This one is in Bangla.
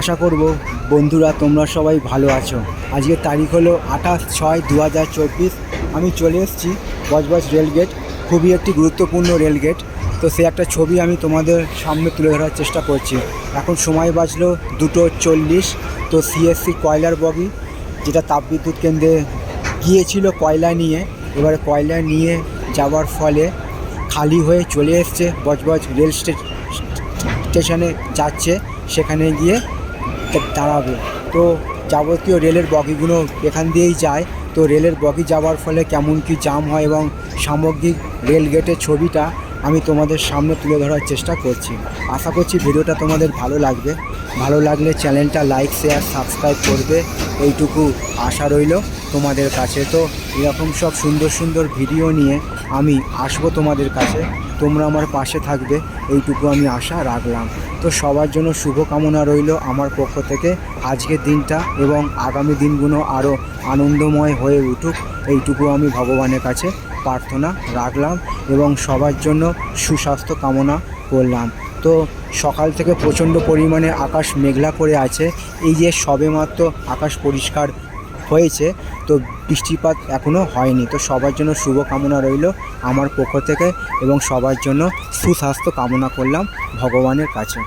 আশা করব বন্ধুরা তোমরা সবাই ভালো আছো। আজকের তারিখ হলো আঠাশ ছয় দু হাজার চব্বিশ। আমি চলে এসেছি বজবজ রেলগেট খুবই একটি গুরুত্বপূর্ণ রেলগেট তো সে একটা ছবি আমি তোমাদের সামনে তুলে ধরার চেষ্টা করছি। এখন সময় বাজলো দুটো চল্লিশ। তো সিএসসি কয়লার বগি, যেটা তাপবিদ্যুৎ কেন্দ্রে গিয়েছিল কয়লা নিয়ে, এবারে কয়লা নিয়ে যাওয়ার ফলে খালি হয়ে চলে এসছে বজবজ রেল স্টে- স্টেশনে যাচ্ছে। সেখানে গিয়ে দাঁড়াবে। তো যাবতীয় রেলের বগিগুলো এখান দিয়েই যায়। তো রেলের বগি যাওয়ার ফলে কেমন কি জাম হয় এবং সামগ্রিক রেল গেটের ছবিটা আমি তোমাদের সামনে তুলে ধরার চেষ্টা করছি। আশা করছি ভিডিওটা তোমাদের ভালো লাগবে। ভালো লাগলে চ্যানেলটা লাইক শেয়ার সাবস্ক্রাইব করবে। এইটুকু আশা রইল। তোমাদের কাছে। তো এরকম সব সুন্দর সুন্দর ভিডিও নিয়ে আমি আসব তোমাদের কাছে। তোমরা আমার পাশে থাকবে। এইটুকু আমি আশা রাখলাম। তো সবার জন্য শুভকামনা রইল আমার পক্ষ থেকে। আজকের দিনটা এবং আগামী দিনগুলো আরও আনন্দময় হয়ে উঠুক। এইটুকু আমি ভগবানের কাছে প্রার্থনা রাখলাম এবং সবার জন্য সুস্বাস্থ্য কামনা করলাম। তো সকাল থেকে প্রচণ্ড পরিমাণে আকাশ মেঘলা করে আছে। এই যে সবেমাত্র আকাশ পরিষ্কার হয়েছে, তো বৃষ্টিপাত এখনও হয়নি। তো সবার জন্য শুভকামনা রইল আমার পক্ষ থেকে এবং সবার জন্য সুস্বাস্থ্য কামনা করলাম ভগবানের কাছে।